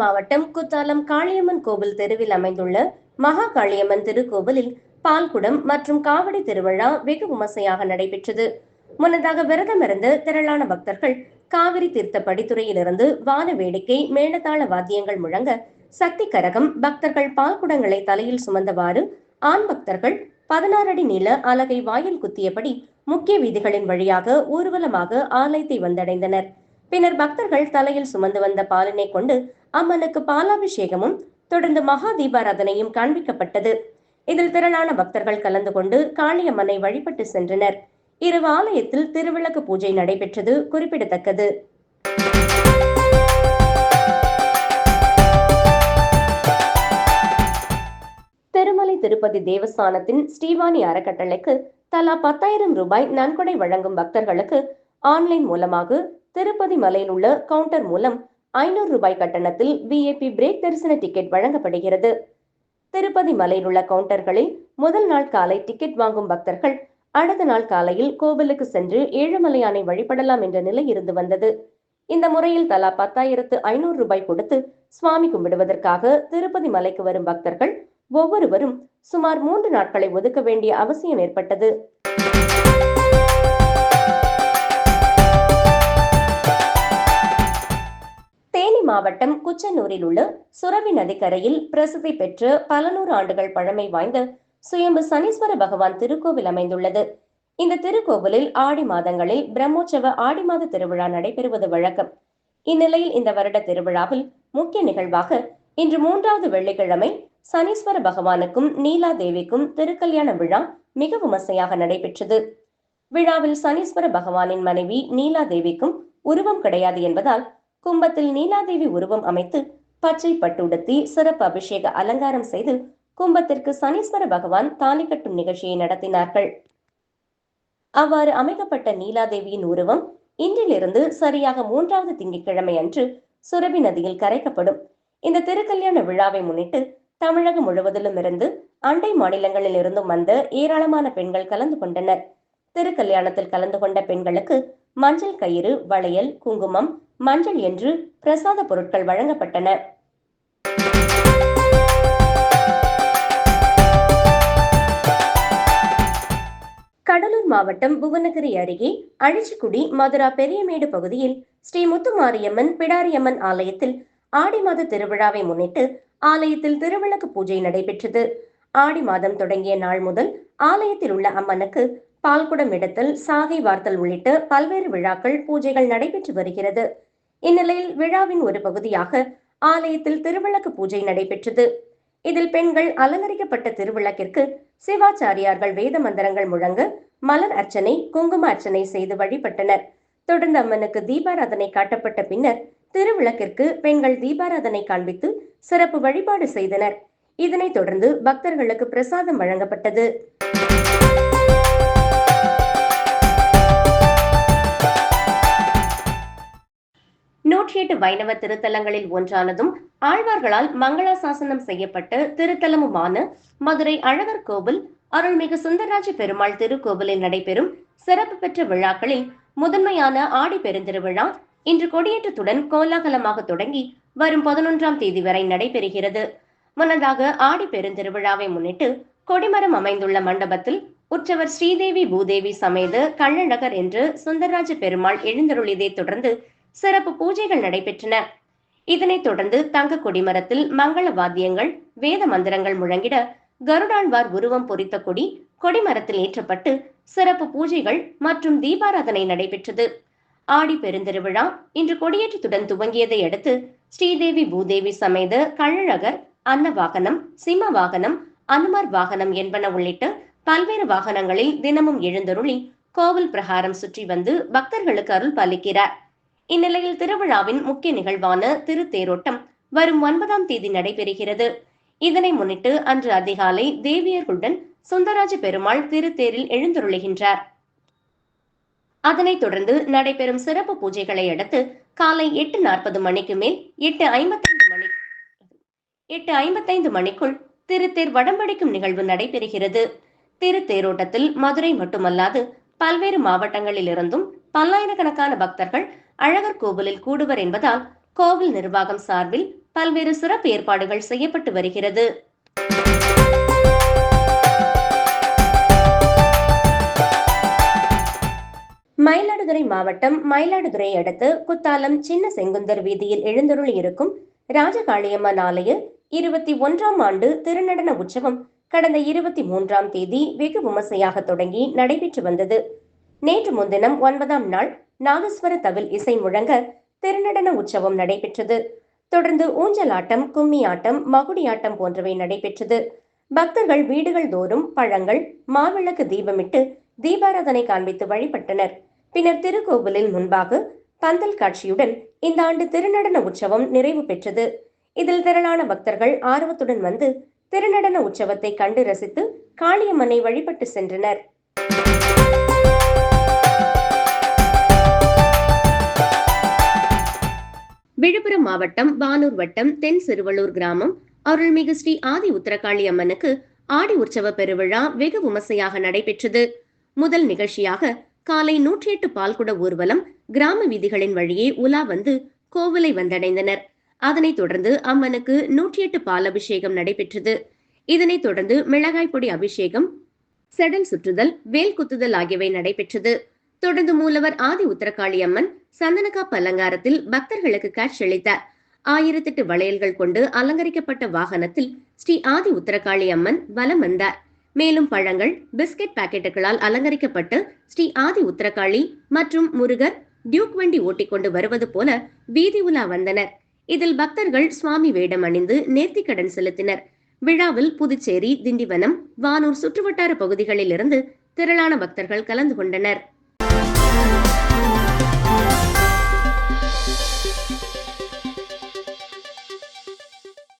மாவட்டம் குத்தாலம் காளியம்மன் கோவில் தெருவில் அமைந்துள்ள மகா காளியம்மன் திருக்கோவிலில் பால்குடம் மற்றும் காவடி திருவிழா வெகு விமர்சையாக நடைபெற்றது. முன்னதாக விரதம் இருந்த திரளான பக்தர்கள் காவிரி தீர்த்த படித்துறையிலிருந்து வான வேடிக்கை மேளதாள வாத்தியங்கள் முழங்க சக்தி கரகம் பக்தர்கள் பால்குடங்களை தலையில் சுமந்தவாறு ஆண் பக்தர்கள் பதினாறு அடி நீள அலகை வாயில் குத்தியபடி முக்கிய வீதிகளின் வழியாக ஊர்வலமாக ஆலயத்தை வந்தடைந்தனர். பின்னர் பக்தர்கள் தலையில் சுமந்து வந்த பாலினை கொண்டு அம்மனுக்கு பாலாபிஷேகமும் தொடர்ந்து மகா தீபாராதனையும் காண்பிக்கப்பட்டது. இதில் திரளான பக்தர்கள் கலந்து கொண்டு காளியம்மனை வழிபட்டு சென்றனர். இரு ஆலயத்தில் திருவிளக்கு பூஜை நடைபெற்றது குறிப்பிடத்தக்கது. திருமலை திருப்பதி தேவஸ்தானத்தின் ஸ்ரீவாணி அறக்கட்டளைக்கு தலா பத்தாயிரம் ரூபாய் நன்கொடை வழங்கும் பக்தர்களுக்கு ஆன்லைன் மூலமாக திருப்பதி மலையில் உள்ள கவுண்டர் மூலம் ஐநூறு ரூபாய் கட்டணத்தில் விஐபி பிரேக் தரிசன டிக்கெட் வழங்கப்படுகிறது. திருப்பதி மலையில் உள்ள கவுண்டர்களில் முதல் நாள் காலை டிக்கெட் வாங்கும் பக்தர்கள் அடுத்த நாள் காலையில் கோவிலுக்கு சென்று ஏழுமலையானை வழிபடலாம் என்ற நிலை இருந்து வந்தது. இந்த முறையில் தலா பத்தாயிரத்து ஐநூறு ரூபாய் கொடுத்து சுவாமி கும்பிடுவதற்காக திருப்பதி மலைக்கு வரும் பக்தர்கள் ஒவ்வொருவரும் சுமார் மூன்று நாட்களை ஒதுக்க வேண்டிய அவசியம் ஏற்பட்டது. மாவட்டம் குச்சனூரில் உள்ள சுரவி நதிக்கரையில் பிரசித்தி பெற்ற பல நூறு ஆண்டுகள் பழமை வாய்ந்த சுயம்பு சனீஸ்வர பகவான் திருக்கோவில் அமைந்துள்ளது. இந்த திருக்கோவிலில் ஆடி மாதங்களில் பிரம்மோற்சவ ஆடி மாத திருவிழா நடைபெறுவது வழக்கம். இந்நிலையில் இந்த வருட திருவிழாவில் முக்கிய நிகழ்வாக இன்று மூன்றாவது வெள்ளிக்கிழமை சனீஸ்வர பகவானுக்கும் நீலா தேவிக்கும் திருக்கல்யாண விழா மிக விமர்சையாக நடைபெற்றது. விழாவில் சனீஸ்வர பகவானின் மனைவி நீலா தேவிக்கும் உருவம் கிடையாது என்பதால் கும்பத்தில் நீலாதேவி உருவம் அமைத்து பச்சை பட்டு உடுத்தி சிறப்பு அபிஷேக அலங்காரம் செய்து கும்பத்திற்கு சனீஸ்வர பகவான் தாலி கட்டும் நிகழ்ச்சியை நடத்தினார்கள். அவ்வாறு அமைக்கப்பட்ட நீலாதேவியின் உருவம் இன்றிலிருந்து சரியாக மூன்றாவது திங்கட்கிழமை அன்று சுரபி நதியில் கரைக்கப்படும். இந்த திருக்கல்யாண விழாவை முன்னிட்டு தமிழகம் முழுவதிலும் இருந்து அண்டை மாநிலங்களில் இருந்தும் வந்த ஏராளமான பெண்கள் கலந்து கொண்டனர். திருக்கல்யாணத்தில் கலந்து கொண்ட பெண்களுக்கு மஞ்சள் கயிறு வளையல் குங்குமம் மஞ்சள் என்று பிரசாத பொருட்கள் வழங்கப்பட்டன. கடலூர் மாவட்டம் புவனகிரி அருகே அழிச்சிக்குடி மதுரா பெரியமேடு பகுதியில் ஸ்ரீ முத்துமாரியம்மன் பிடாரியம்மன் ஆலயத்தில் ஆடி மாத திருவிழாவை முன்னிட்டு ஆலயத்தில் திருவிளக்கு பூஜை நடைபெற்றது. ஆடி மாதம் தொடங்கிய நாள் முதல் ஆலயத்தில் உள்ள அம்மனுக்கு பால்குடம் இடத்தல் சாகை வார்த்தல் உள்ளிட்ட பல்வேறு விழாக்கள் பூஜைகள் நடைபெற்று வருகிறது. இந்நிலையில் விழாவின் ஒரு பகுதியாக ஆலயத்தில் திருவிளக்கு பூஜை நடைபெற்றது. இதில் பெண்கள் அலங்கரிக்கப்பட்ட திருவிளக்கிற்கு சிவாச்சாரியார்கள் வேத மந்திரங்கள் முழங்க மலர் அர்ச்சனை குங்கும அர்ச்சனை செய்து வழிபட்டனர். தொடர்ந்து அம்மனுக்கு தீபாராதனை காட்டப்பட்ட பின்னர் திருவிளக்கிற்கு பெண்கள் தீபாராதனை காண்பித்து சிறப்பு வழிபாடு செய்தனர். இதனைத் தொடர்ந்து பக்தர்களுக்கு பிரசாதம் வழங்கப்பட்டது. தொன்னூற்றி எட்டு வைணவ திருத்தலங்களில் ஒன்றானதும் ஆழ்வார்களால் மங்களா சாசனம் செய்யப்பட்ட திருத்தலமுமான மதுரை அழகர் கோவில் அருள்மிகு சுந்தரராஜ பெருமாள் திருக்கோவிலில் நடைபெறும் சிறப்பு பெற்ற விழாக்களில் முதன்மையான ஆடி பெருந்திருவிழா இன்று கொடியேற்றத்துடன் கோலாகலமாக தொடங்கி வரும் பதினொன்றாம் தேதி வரை நடைபெறுகிறது. முன்னதாக ஆடி பெருந்திருவிழாவை முன்னிட்டு கொடிமரம் அமைந்துள்ள மண்டபத்தில் உற்சவர் ஸ்ரீதேவி பூதேவி சமேத கள்ளழகர் என்று சுந்தரராஜ பெருமாள் எழுந்தருளியதை தொடர்ந்து சிறப்பு பூஜைகள் நடைபெற்றன. இதனைத் தொடர்ந்து தங்க கொடிமரத்தில் மங்கள வாத்தியங்கள் வேத மந்திரங்கள் முழங்கிட கருடாழ்வார் உருவம் பொறித்த கொடி கொடிமரத்தில் ஏற்றப்பட்டு சிறப்பு பூஜைகள் மற்றும் தீபாராதனை நடைபெற்றது. ஆடி பெருந்திருவிழா இன்று கொடியேற்றத்துடன் துவங்கியதை அடுத்து ஸ்ரீதேவி பூதேவி சமேத கள்ளழகர் அன்ன வாகனம் சிம்ம வாகனம் அனுமர் வாகனம் என்பன உள்ளிட்ட பல்வேறு வாகனங்களில் தினமும் எழுந்தருளி கோவில் பிரகாரம் சுற்றி வந்து பக்தர்களுக்கு அருள் பாலிக்கிறார். இந்நிலையில் திருவிழாவின் முக்கிய நிகழ்வான திருத்தேரோட்டம் வரும் ஒன்பதாம் தேதி நடைபெறுகிறது. இதனை முன்னிட்டு அன்று அதிகாலை தேவியர்களுடன் சுந்தராஜ பெருமாள் திருத்தேரில் எழுந்தருளுகின்றார். அதனைத் தொடர்ந்து நடைபெறும் சிறப்பு பூஜைகளை அடுத்து காலை எட்டு நாற்பது மணிக்கு மேல் எட்டு ஐம்பத்தைந்து மணி எட்டு ஐம்பத்தைந்து மணிக்குள் திருத்தேர் வடம்படிக்கும் நிகழ்வு நடைபெறுகிறது. திருத்தேரோட்டத்தில் மதுரை மட்டுமல்லாது பல்வேறு மாவட்டங்களிலிருந்தும் பல்லாயிரக்கணக்கான பக்தர்கள் அழகர் கோவிலில் கூடுவர் என்பதால் கோவில் நிர்வாகம் சார்பில் பல்வேறு சிறப்பு ஏற்பாடுகள் செய்யப்பட்டு வருகிறது. மயிலாடுதுறை மாவட்டம் மயிலாடுதுறை அடுத்து குத்தாலம் சின்ன செங்குந்தர் வீதியில் எழுந்தருள் இருக்கும் ராஜகாளியம்மன் ஆலய இருபத்தி ஒன்றாம் ஆண்டு திருநடன உற்சவம் கடந்த இருபத்தி மூன்றாம் தேதி வெகு விமர்சையாக தொடங்கி நடைபெற்று வந்தது. நேற்று முன்தினம் ஒன்பதாம் நாள் நாகஸ்வர தவில் இசை முழங்க திருநடன உற்சவம் நடைபெற்றது. தொடர்ந்து ஊஞ்சலாட்டம் மகுடி மகுடியாட்டம் போன்றவை நடைபெற்றது. பக்தர்கள் வீடுகள் தோறும் பழங்கள் மாவிளக்கு தீபமிட்டு தீபாராதனை காண்பித்து வழிபட்டனர். பின்னர் திருக்கோவிலில் முன்பாக பந்தல் காட்சியுடன் இந்த ஆண்டு திருநடன உற்சவம் நிறைவு பெற்றது. இதில் திரளான பக்தர்கள் ஆர்வத்துடன் வந்து திருநடன உற்சவத்தை கண்டு ரசித்து காளியம்மனை வழிபட்டு சென்றனர். விழுப்புரம் மாவட்டம் வானூர் வட்டம் தென் சிறுவள்ளூர் கிராமம். அருள்மிகு ஸ்ரீ ஆதி உத்தரகாளி அம்மனுக்கு ஆடி உற்சவ பெருவிழா வெகு விமர்சையாக நடைபெற்றது. முதல் நிகழ்ச்சியாக காலை நூற்றி எட்டு பால்குட ஊர்வலம் கிராம வீதிகளின் வழியே உலா வந்து கோவிலை வந்தடைந்தனர். அதனைத் தொடர்ந்து அம்மனுக்கு நூற்றி எட்டு பால் அபிஷேகம் நடைபெற்றது. இதனைத் தொடர்ந்து மிளகாய் பொடி அபிஷேகம் செடல் சுற்றுதல் வேல் குத்துதல் ஆகியவை நடைபெற்றது. தொடர்ந்து மூலவர் ஆதி உத்தரகாளி அம்மன் சந்தனக்காப்பு அலங்காரத்தில் பக்தர்களுக்கு காட்சியளித்தார் ஆயிரத்தெட்டு வளையல்கள் கொண்டு அலங்கரிக்கப்பட்ட வாகனத்தில் ஸ்ரீ ஆதி உத்தரகாளி அம்மன் வலம் வந்தார். மேலும் பழங்கள் பிஸ்கெட் பாக்கெட்டுகளால் அலங்கரிக்கப்பட்டு ஸ்ரீ ஆதி உத்தரகாளி மற்றும் முருகர் டியூக் வண்டி ஓட்டிக்கொண்டு வருவது போல வீதி உலா வந்தனர். இதில் பக்தர்கள் சுவாமி வேடம் அணிந்து நேர்த்திக்கடன் செலுத்தினர். விழாவில் புதுச்சேரி திண்டிவனம் வானூர் சுற்றுவட்டார பகுதிகளில் இருந்து திரளான பக்தர்கள் கலந்து கொண்டனர்.